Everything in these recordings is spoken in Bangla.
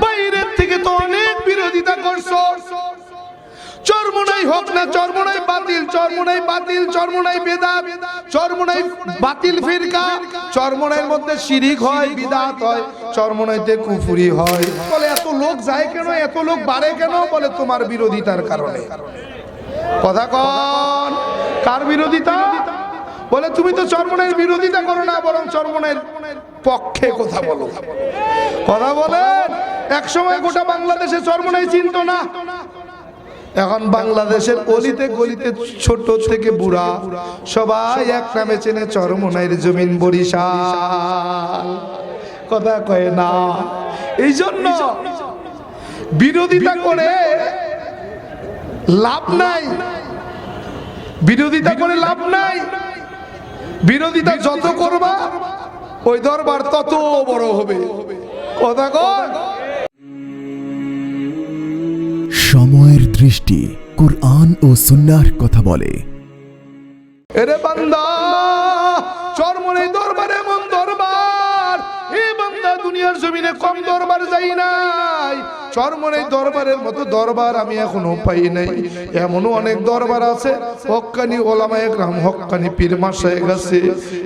বাইরের থেকে তো অনেক বিরোধিতা হোক না বাতিল বাতিল বাতিল শিরিক হয় হয় হয়। বলে এত লোক যায় কেন, এত লোক বাড়ে কেন? বলে তোমার বিরোধিতার কারণে। কথা কন, কার বিরোধিতা? বলে, তুমি তো চরমনের বিরোধিতা করো না, বরং চরমনের পক্ষে কথা বলো। কথা বলেন এক সময় গোটা বাংলাদেশে চরমনাই চিনতো না। এখন বাংলাদেশের অলিতে গলিতে ছোট থেকে বুড়া, সবাই এক নামে চেনে চরমনাইয়ের জমিন বরিশাল। কথা কয় না। এই জন্য বিরোধিতা করে লাভ নাই। বিরোধিতা করে লাভ নাই। বিরোধিতা যত করবা ওই দরবার তত বড় হবে। কথা কয়? সময়ের দৃষ্টি কুরআন ও সুন্নাহর কথা বলে। এরে বান্দা চরমনে দরবার এমন দরবার এ বান্দা দুনিয়ার জমিনে কম দরবার যাই নাই। চরমনে দরবারের মতো দরবার আমি এখনও পাই নাই। এমনও অনেক দরবার আছে, হক্কানি ওলামায় গ্রাম, হক্কানি পীর মাসায় গেছে।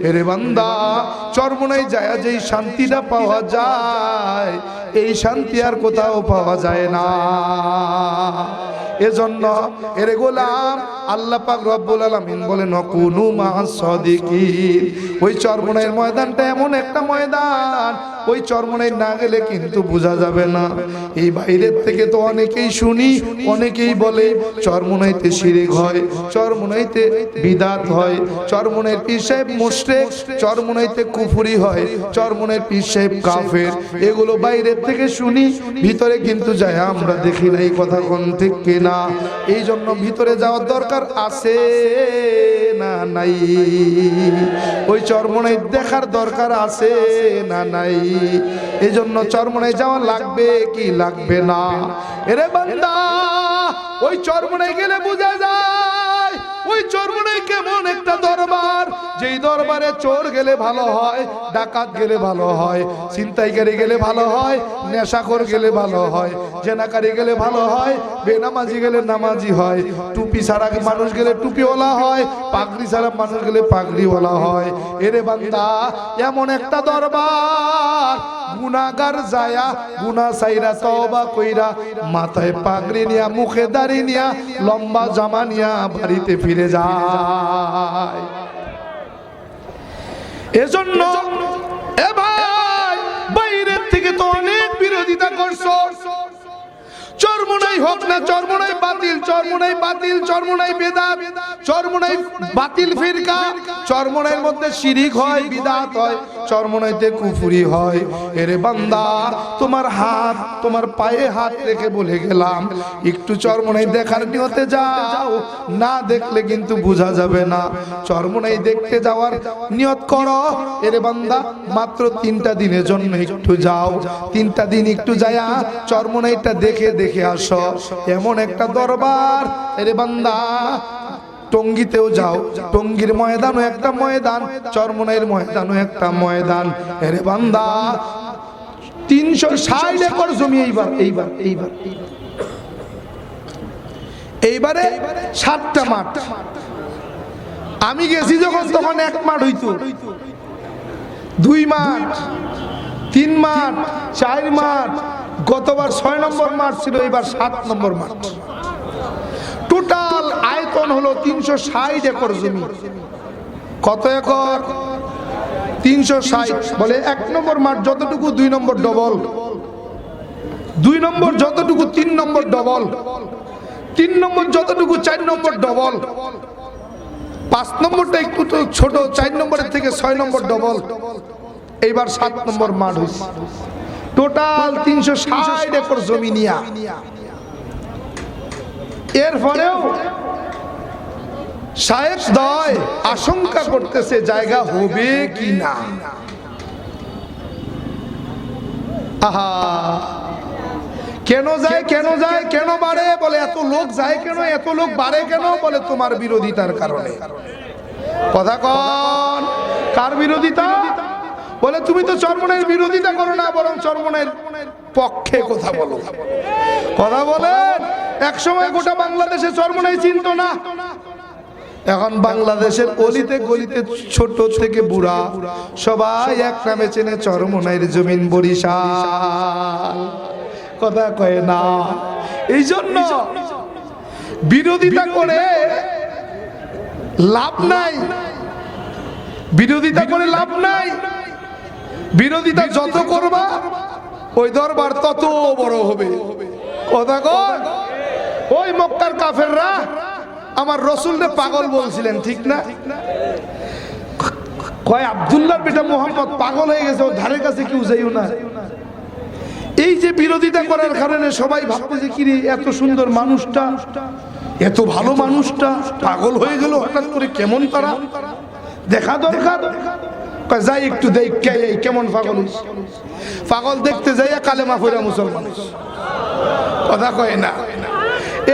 এরে বান্দা, চরমনাই যায়, যেই শান্তিটা পাওয়া যায়, এই শান্তি আর কোথাও পাওয়া যায় না। এজন্য এরে গোলাম আল্লাহ পাক রব্বুল আলামিন বলে, নকুনু মাহাস সাদিকিন। ওই চরমনের ময়দানটা এমন একটা ময়দান, ওই চরমনের না গেলে কিন্তু বোঝা যাবে না। এই বাইরের থেকে তো অনেকেই শুনি, অনেকেই বলে, চরমনাইতে শিরিক হয়, চরমনাইতে বিদাত হয় চরমনের পীর সাহেব মুশরিক, চরমনাইতে কুফুরি হয় চরমনের পীর কাফের। এগুলো বাইরের থেকে শুনি, ভিতরে কিন্তু যায়, আমরা দেখি না এই কথা কোন ঠিক কিনা। এই জন্য ভিতরে যাওয়ার দরকার আছে না নাই? ওই চরমনাই দেখার দরকার আছে না নাই? এই জন্য চরমনাই যাওয়া লাগবে কি লাগবে না? এরে বান্দা, ওই চরমনাই গেলে বোঝা যায়। ওই চরমনাই কেমন একটা দরবার। যেই দরবারে চোর গেলে ভালো হয়, ডাকাত গেলে ভালো হয়, ছিনতাইকারী গেলে ভালো হয়, নেশাখোর গেলে ভালো হয়, জেনাকারী গেলে ভালো হয়, বেনামাজি গেলে নামাজি হয়, টুপি ছাড়া মানুষ গেলে টুপিওয়ালা হয়, পাগড়ি ছাড়া মানুষ গেলে পাগড়িওয়ালা হয়। এরে বান্দা, এমন একটা দরবার গুনাগার যায়া গুনা সাইরা তওবা কইরা মাথায় পাগড়ি নিয়া, মুখে দাড়ি নিয়া, লম্বা জামা নিয়া বাড়িতে ফিরে যায়। এজন্য এ ভাই, বাইরের থেকে তো অনেক বিরোধিতা করছ। চরমনাই হোক না চরমনাই বাতিল চরমনাই বাতিল, চরমনাই বেদাত, চরমনাই বাতিল ফিরকা। চরমনাইয়ের মধ্যে শিরিক হয়, বিদাত হয়, চরমনাইতে কুফুরি হয়। এরে বান্দা, তোমার হাত, তোমার পায়ে হাত রেখে বলে গেলাম, একটু চরমনাই দেখার নিয়তে যাও। না দেখলে কিন্তু বোঝা যাবে না। চরমনাই দেখতে যাওয়ার নিয়ত করো। এরে বান্দা, মাত্র তিনটা দিনের জন্য একটু যাও। তিনটা দিন একটু যায়া চরমনাইটা দেখে দেখে আসো। এমন একটা দরবার। এরে বান্দা, টঙ্গিতেও যাও। টঙ্গির ময়দানও একটা ময়দান চরমনের ময়দানও একটা ময়দান। এরে বান্দা, তিনশো ষাট একর জমি এইবার এইবার এইবার। এইবারে সাতটা মাঠ। আমি গেছি যখন, তখন এক মাঠ হইতো। দুই মাঠ, তিন মাঠ, চার মাঠ গতবার ছয় নম্বর মাঠ ছিল, এবার সাত নম্বর মাঠ। টোটাল আয়তন হলো তিনশো ষাট একর জমি। কত একর? তিনশো ষাট। বলে এক নম্বর মাঠ যতটুকু, দুই নম্বর ডবল। দুই নম্বর যতটুকু, তিন নম্বর ডবল। তিন নম্বর যতটুকু, চার নম্বর ডবল। পাঁচ নম্বরটা একটু তো ছোট, চার নম্বরের থেকে ছয় নম্বর ডবল। এইবার সাত নম্বর মাঠ হয়েছে টোটাল তিনশো ষাট একর জমি নিয়া। এরপরেও সাহেব দয় আশঙ্কা করতেছে জায়গা হবে কি না আহা। কেন যায় কেন যায় কেন বাড়ে? বলে এত লোক যায় কেন? এত লোক বাড়ে কেন? বলে তোমার বিরোধিতার কারণে। কথা কন কার বিরোধিতা? বলে, তুমি তো চর্মনের বিরোধিতা করো না, বরং চরমনের পক্ষে কথা বলো। কথা বলেন এক সময় গোটা বাংলাদেশে চরমনাই চিনত না। এখন বাংলাদেশের অলিতে গলিতে ছোট থেকে বুড়া, সবাই এক নামে চেনে চরমনাইয়ের জমিন বরিশাল। কথা কয় না। এই জন্য বিরোধিতা করে লাভ নাই। বিরোধিতা করে লাভ নাই। বিরোধিতা যত করবা ওই দরবার তত বড় হবে। কথা ওই মক্কার কাফেররা আমার রসুলরে পাগল বলছিলেন ঠিক না? কয় বেটা মোহাম্মদ পাগল হয়ে গেছে ওর ধারে কাছে কেউ যাইও না। এই যে বিরোধিতা করার কারণে সবাই ভাবতেছে কি রে এত সুন্দর মানুষটা এত ভালো মানুষটা পাগল হয়ে গেল হঠাৎ করে কেমন তারা? দেখা দরকার। যাই একটু দেখ কেমন পাগল? পাগল দেখতে যাইয়া কালেমা ফইরা মুসলমান কথা কয় না।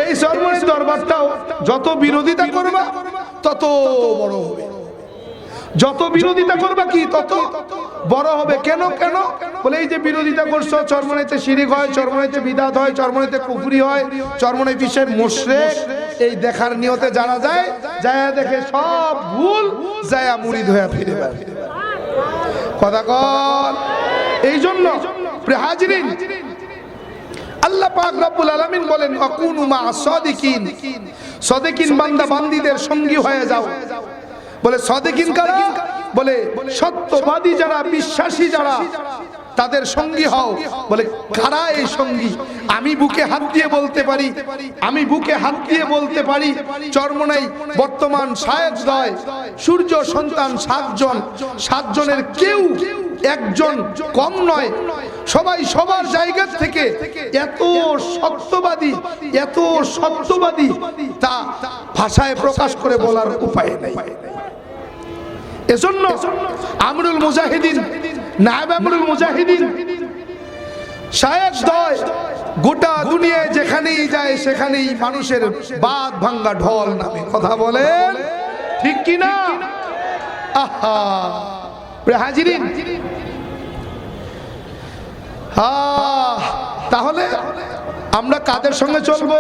এই সর্বনের দরবারটাও যত বিরোধিতা করবা, তত বড় হবে। যত বিরোধিতা করবা কি, তত বড় হবে। কেন কেন? বলে, এই যে বিরোধিতা করছ, চরমনাইতে শিরিক হয়, চরমনাইতে বিদাত হয়, চরমনাইতে কুফরি হয় চরমনাই পিসের মোশরেক, এই দেখার নিয়তে জানা যায়, যায়া দেখে সব ভুল, যায়া মুড়ি হয়ে ফিরে বেড়ায়। কথা কন। এই জন্য হাজিরিন, আল্লাহ পাক রব্বুল আলামিন বলেন, অকুনু মা সাদিকিন। সাদিকিন বান্দা বান্দীদের সঙ্গী হয়ে যাও। বলে সাদিকিন কারা বলে, সত্যবাদী যারা, বিশ্বাসী যারা তাদের সঙ্গী হও। বলে, কারা এই সঙ্গী? আমি বুকে হাত দিয়ে বলতে পারি। আমি বুকে হাত দিয়ে বলতে পারি। চর্মনাই বর্তমান সাহেব দয়। সূর্য সন্তান সাতজন। সাতজনের কেউ একজন কম নয়। সবাই সবার জায়গা থেকে এত সত্যবাদী এত সত্যবাদী তা ভাষায় প্রকাশ করে বলার উপায় নেই। এজন্য আমরুল মুজাহিদিন নায়েব আমরুল মুজাহিদিন। শায়েক দয়, গোটা দুনিয়ায় যেখানেই যায়, সেখানেই মানুষের বাদ ভাঙ্গা ঢল নামে কথা বলেন। ঠিক কি না? আহা! হাজিরিন তাহলে আমরা কাদের সঙ্গে চলবো?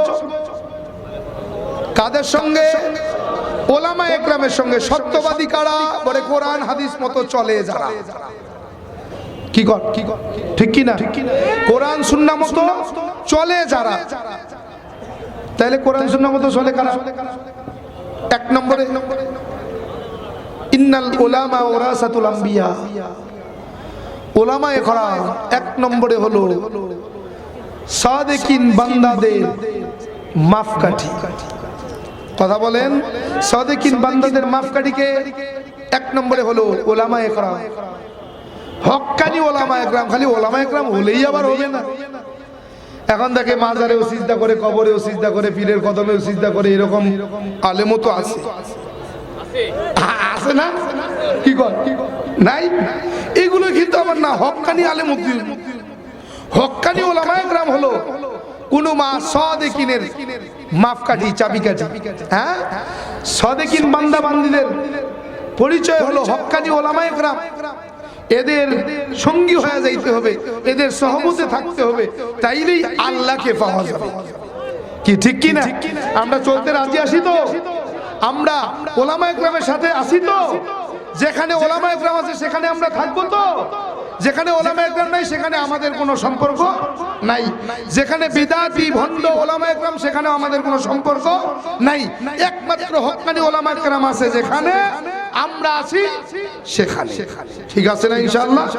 কাদের সঙ্গে? ওলামা একরামের সঙ্গে সত্যবাদী কারা? বলে কোরআন হাদিস মতো চলে যারা। কি কর? কি কর ঠিক কি না কোরআন সুন্না মতো চলে যারা। তাহলে কোরআন সুন্না মতো চলে কারা? এক নম্বরে, ইন্নাল ওলামা ওরাসাতুল আম্বিয়া। ওলামা একরা এক নম্বরে হলো সাদেকিন বান্দাদের মাফকাঠি। কথা বলেন? সাদেকিন বান্দাদের মাফকাঠিকে এক নম্বরে হলো ওলামা একরাম হক্কানি ওলামা একরাম খালি ওলামা একরাম হলেই আবার হবে না। এখন দেখে মাজারেও সিজদা করে কবরেও সিজদা করে পীরের কদমেও সিজদা করে এরকম আলেমও তো আছে। আছে না? কি কর? নাই? এগুলো কিন্তু আমার না হক্কানি আলেম হক্কানি ওলামা একরাম হলো কোন মা সদেকিনের মাপকাঠি চাবিকাঠি হ্যাঁ? সদেকিন বান্দা বান্দিদের পরিচয় হলো হক্কানি ওলামা একরাম। এদের সঙ্গী হয়ে যাইতে হবে, এদের সহমতে থাকতে হবে, তাইলেই আল্লাহকে পাওয়া যাবে। কি ঠিক কি না? আমরা চলতে রাজি আসি তো? আমরা ওলামা একরামের সাথে আসি তো? যেখানে ওলামা একরাম আছে, সেখানে আমরা থাকব তো? যেখানে ওলামা একরাম নাই, সেখানে আমাদের কোনো সম্পর্ক নাই। যেখানে বিদাতি, ভণ্ড ওলামা একরাম সেখানে আমাদের কোনো সম্পর্ক নাই। একমাত্র হকানি ওলামা একরাম আছে যেখানে আমরা আছি সেখানে। ঠিক আছে না ইনশাআল্লাহ?